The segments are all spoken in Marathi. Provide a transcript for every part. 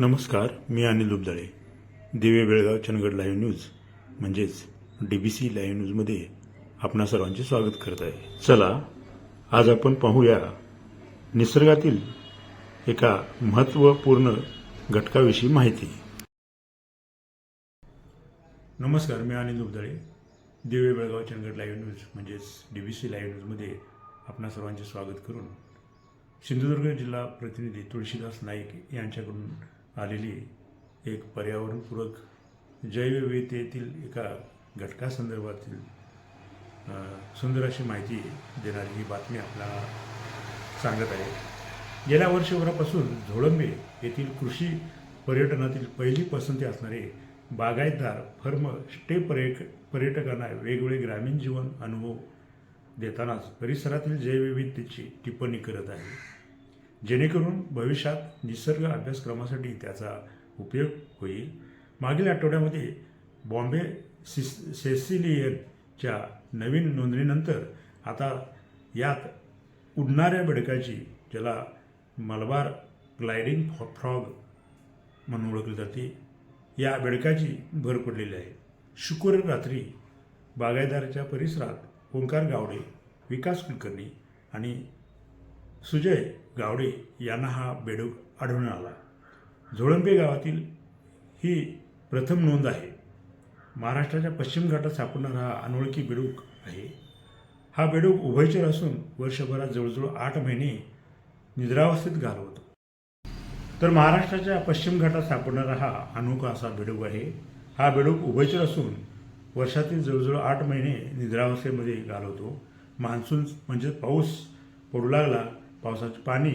नमस्कार मी अनिल दुबदळे. दिवे बेळगाव चंदगड लाईव्ह न्यूज म्हणजेच डी बी सी लाईव्ह न्यूजमध्ये आपणा सर्वांचे स्वागत करत आहे. चला आज आपण पाहूया निसर्गातील एका महत्त्वपूर्ण घटकाविषयी माहिती. नमस्कार मी अनिल दुबदळे. दिवे बेळगाव चंदगड लाईव्ह न्यूज म्हणजेच डी बी सी लाईव्ह न्यूजमध्ये आपणा सर्वांचे स्वागत करून सिंधुदुर्ग जिल्हा प्रतिनिधी तुळशीदास नाईक यांच्याकडून आलेली एक पर्यावरणपूरक जैवविविधतेतील एका घटकासंदर्भातील सुंदर अशी माहिती देणारी ही बातमी आपल्याला सांगत आहे. गेल्या वर्षभरापासून झोळंबे येथील कृषी पर्यटनातील पहिली पसंती असणारे बागायतदार फर्म स्टे पर्यट पर्यटकांना वेगवेगळे ग्रामीण जीवन अनुभव देतानाच परिसरातील जैवविविधतेची टिप्पणी करत आहे. जेणेकरून भविष्यात निसर्ग अभ्यासक्रमासाठी त्याचा उपयोग होईल. मागील आठवड्यामध्ये बॉम्बे सिस सेसिलियनच्या नवीन नोंदणीनंतर आता यात उडणाऱ्या बेडकाची ज्याला मलबार ग्लायडिंग फ्रॉ फ्रॉग म्हणून ओळखली जाते या बेडकाची भर पडलेली आहे. शुक्रवारी रात्री बागायदाराच्या परिसरात ओंकार गावडे विकास कुलकर्णी आणि सुजय गावडे यांना हा बेडूक आढळून आला. झोळंबे गावातील ही प्रथम नोंद आहे. महाराष्ट्राच्या पश्चिम घाटात सापडणारा हा अनोळखी बेडूक आहे. हा बेडूक उभयचर असून वर्षभरात जवळजवळ आठ महिने निद्रावस्थेत घालवतो. तर महाराष्ट्राच्या पश्चिम घाटात सापडणारा हा अनोखा असा बेडूक आहे. हा बेडूक उभयचर असून वर्षातील जवळजवळ आठ महिने निद्रावस्थेमध्ये घालवतो. मान्सून म्हणजे पाऊस पडू लागला पावसाचे पाणी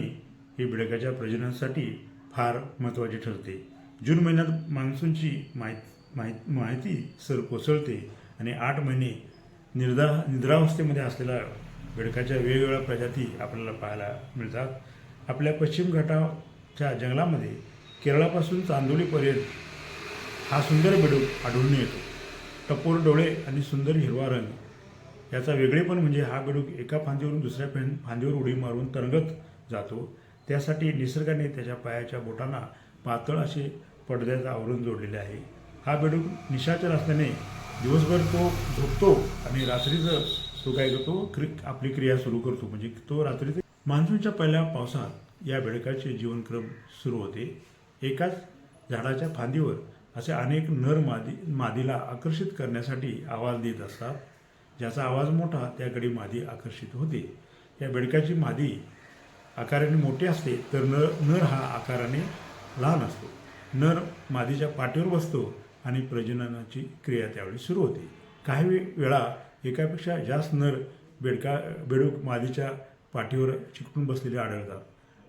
हे बिडकाच्या प्रजननासाठी फार महत्त्वाचे ठरते. जून महिन्यात मान्सूनची माहीत माहिती माहिती सर कोसळते आणि आठ महिने निर्धा निद्रावस्थेमध्ये असलेल्या बेडकाच्या वेगवेगळ्या प्रजाती आपल्याला पाहायला मिळतात. आपल्या पश्चिम घाटाच्या जंगलामध्ये केरळापासून चांदोलीपर्यंत हा सुंदर बेडूक आढळून येतो. टपोर डोळे आणि सुंदर हिरवा रंग याचा वेगळेपण म्हणजे हा गडूक एका फांदीवरून दुसऱ्या फॅन फांदीवर उडी मारून तरंगत जातो. त्यासाठी निसर्गाने त्याच्या पायाच्या बोटांना पातळ असे पडद्याचं आवरण जोडलेले आहे. हा बेडूक निशाचर असल्याने दिवसभर तो झोपतो आणि रात्रीचं तो काय करतो क्रि आपली क्रिया सुरू करतो. म्हणजे तो रात्रीचे मान्सूनच्या पहिल्या पावसात या बेडकाचे जीवनक्रम सुरू होते. एकाच झाडाच्या फांदीवर असे अनेक नर मादी मादीला आकर्षित करण्यासाठी आवाज देत असतात. ज्याचा आवाज मोठा त्याकडे मादी आकर्षित होते. या बेडकाची मादी आकाराने मोठी असते तर नर नर हा आकाराने लहान असतो. नर मादीच्या पाठीवर बसतो आणि प्रजननाची क्रिया त्यावेळी सुरू होते. काही वे- वेळा एकापेक्षा जास्त नर बेडका बेडूक मादीच्या पाठीवर चिकटून बसलेले आढळतात.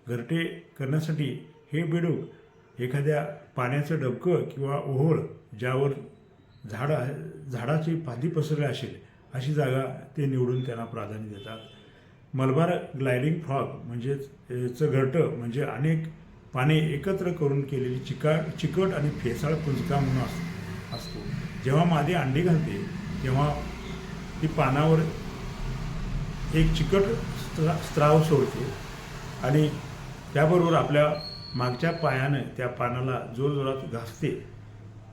घरटे करण्यासाठी हे बेडूक एखाद्या पाण्याचं डबकं किंवा ओहोळ ज्यावर झाडं झाडाची फांदी पसरली असेल अशी जागा ते निवडून त्यांना प्राधान्य देतात. मलबार ग्लायडिंग फ्रॉग म्हणजेच याचं घरटं म्हणजे अनेक पाने एकत्र करून केलेली चिका चिकट आणि फेसाळ पुंजका म्हणून अस असतो. जेव्हा मादी अंडी घालते तेव्हा ती पानावर एक चिकट स्त्रा स्त्राव सोडते आणि त्याबरोबर आपल्या मागच्या पायानं त्या पानाला जोरजोरात घासते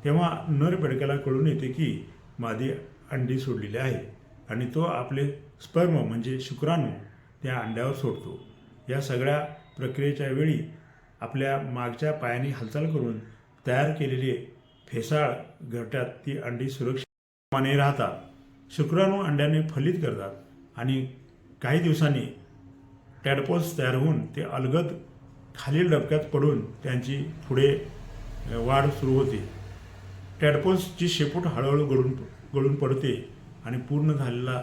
तेव्हा नर बेडक्याला कळून येते की मादी अंडी सोडलेली आहे आणि तो आपले स्पर्म म्हणजे शुक्राणू त्या अंड्यावर सोडतो. या सगळ्या प्रक्रियेच्या वेळी आपल्या मागच्या पायाने हालचाल करून तयार केलेले फेसाळ घरट्यात ती अंडी सुरक्षितपणे राहतात. शुक्राणू अंड्याने फलित करतात आणि काही दिवसांनी टॅडपोल्स तयार होऊन ते अलगद खालील डबक्यात पडून त्यांची पुढे वाढ सुरू होते. टॅडपोल्सची शेपूट हळूहळू गळून गळून पडते आणि पूर्ण झालेला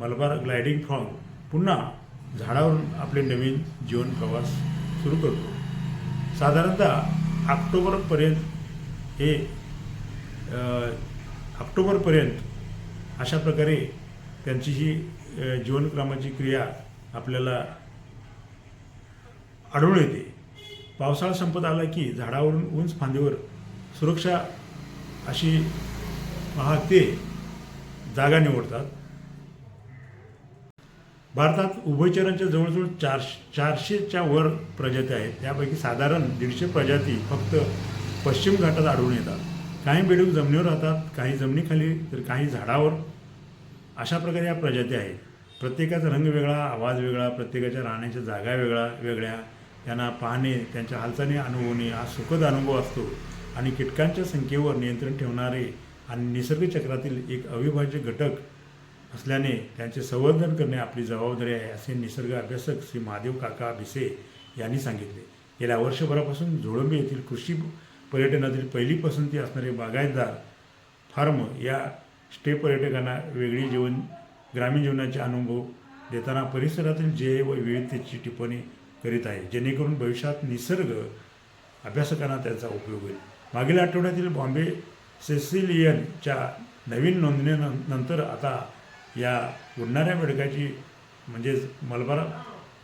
मलबार ग्लायडिंग फॉर्म पुन्हा झाडावरून आपले नवीन जीवन प्रवास सुरू करतो. साधारणतः ऑक्टोबरपर्यंत हे ऑक्टोबरपर्यंत अशा प्रकारे त्यांची ही जीवनक्रमाची क्रिया आपल्याला आढळून येते. पावसाळा संपत आला की झाडावरून उंच फांदीवर सुरक्षा अशी महाग ते जागा निवडतात. भारतात उभयचरांच्या जवळजवळ चार चारशेच्या वर प्रजाती आहेत. त्यापैकी साधारण दीडशे प्रजाती फक्त पश्चिम घाटात आढळून येतात. काही बेडूक जमिनीवर राहतात काही जमिनीखाली तर काही झाडावर. अशा प्रकारे या प्रजाती आहेत. प्रत्येकाचा रंग वेगळा आवाज वेगळा प्रत्येकाच्या राहण्याच्या जागा वेगळा वेगळ्या. त्यांना पाहणे त्यांच्या हालचाली अनुभवणे हा सुखद अनुभव असतो. आणि कीटकांच्या संख्येवर नियंत्रण ठेवणारे आणि निसर्गचक्रातील एक अविभाज्य घटक असल्याने त्यांचे संवर्धन करणे आपली जबाबदारी आहे असे निसर्ग अभ्यासक श्री महादेव काका भिसे यांनी सांगितले. गेल्या वर्षभरापासून झोळंबे येथील कृषी पर्यटनातील पहिली पसंती असणारे बागायतदार फार्म या स्टे पर्यटकांना वेगळी जीवन ग्रामीण जीवनाचे अनुभव देताना परिसरातील जे व विविधतेची टिप्पणी करीत आहे. जेणेकरून भविष्यात निसर्ग अभ्यासकांना त्याचा उपयोग होईल. मागील आठवड्यातील बॉम्बे सेसिलियनच्या नवीन नोंदणीनंतर आता या उडणाऱ्या बेडकाची म्हणजेच मलबार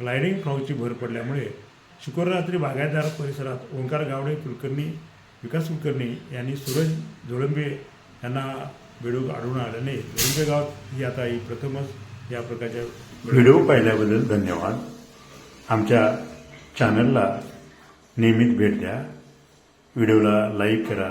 ग्लायडिंग फ्लॉगची भर पडल्यामुळे शुक्ररात्री रात्री बागायतदार परिसरात ओंकार गावडे कुलकर्णी विकास कुलकर्णी यांनी सूरज झोळंबे यांना बेडूक आढळून आल्याने झोळंबे गावात ही आता ही प्रथमच या प्रकारच्या व्हिडिओ पाहिल्याबद्दल धन्यवाद. आमच्या चॅनलला नियमित भेट द्या. व्हिडिओला लाईक करा.